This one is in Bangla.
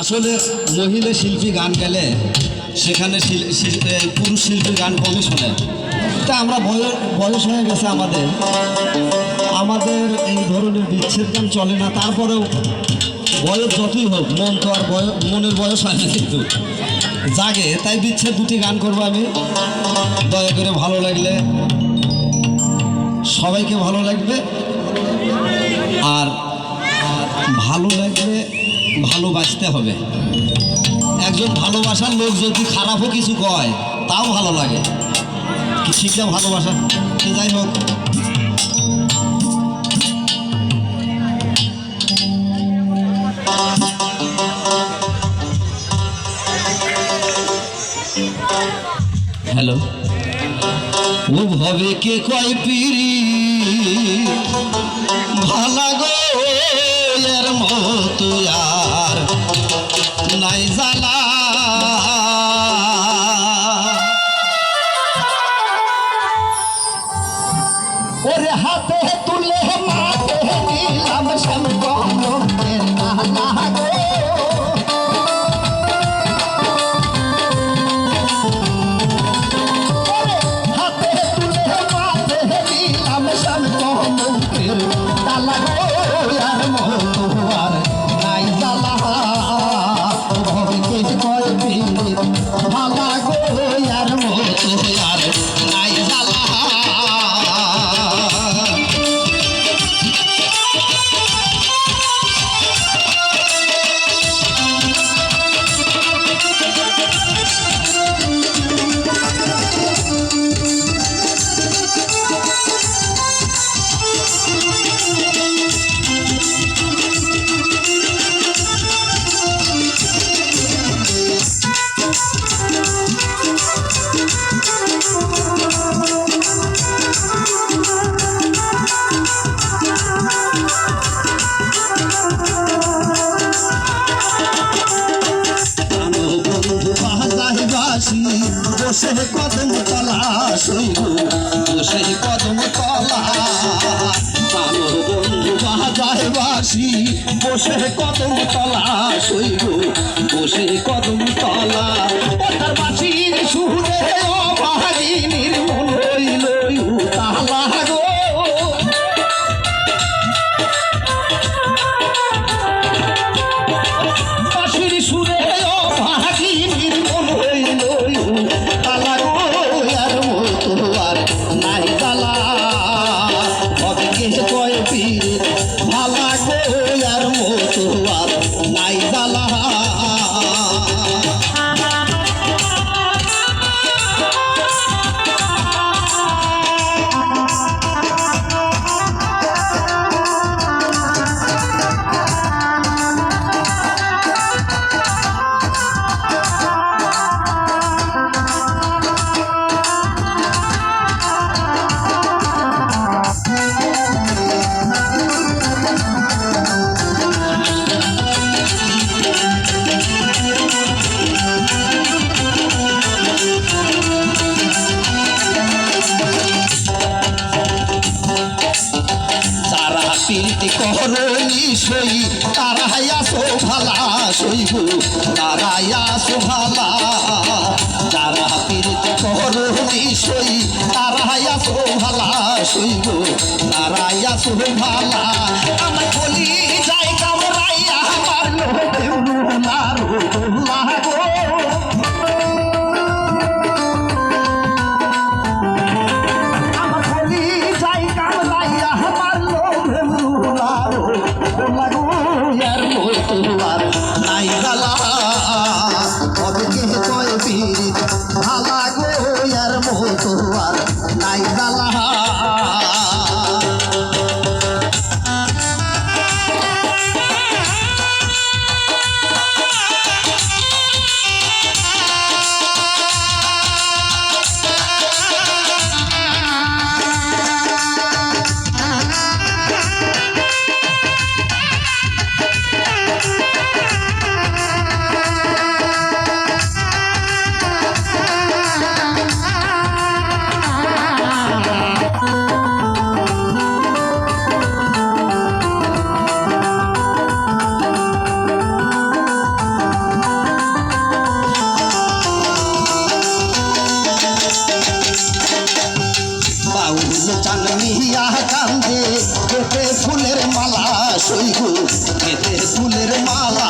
আসলে মহিলা শিল্পী গান গেলে সেখানে পুরুষ শিল্পী গান কমই শোনে। তা আমরা বয়স বয়স হয়ে গেছে আমাদের। আমাদের এই ধরনের বিচ্ছেদ গান চলে না, তারপরেও বয়স যতই হোক, মন তো আর বয়স মনের বয়স হয় না কিন্তু। জাগে, তাই বিচ্ছেদ দুটি গান করব আমি। দয়া করে ভালো লাগলে সবাইকে ভালো লাগবে। আর ভালো লাগলে ভালোবাসতে হবে। একজন ভালোবাসার লোক যদি খারাপও কিছু কয়, তাও ভালো লাগে। ঠিকটা ভালোবাসা? তো যাই হোক। হ্যালো। ও ভবে কে কয় পিরি? ভালা গো এর মতো জানা ওরে হাতে তুলে মাতে নিলাম শ্যাম কমলের নালা গো। হাতে তুলে মাতে নিলাম শ্যাম কমলের নালা গো। বসে কদম তলা শৈব বসে কদম তলা। আমার বন্ধু বাজায় বাসি বসে কদম তলা শৈব বসে কদম তলা। বাসির সুরে প্রীতি করি সই তারায়া শোভালা শৈব তারায়া শোভালা। যারা প্রীতি করি সই তারায়া শোভালা শৈব তারায়া শোভালা। আমার বলি যাই কামরাইয়া আমার লোক মারো লাগো Thank you. সৈকত ফুলের মালা।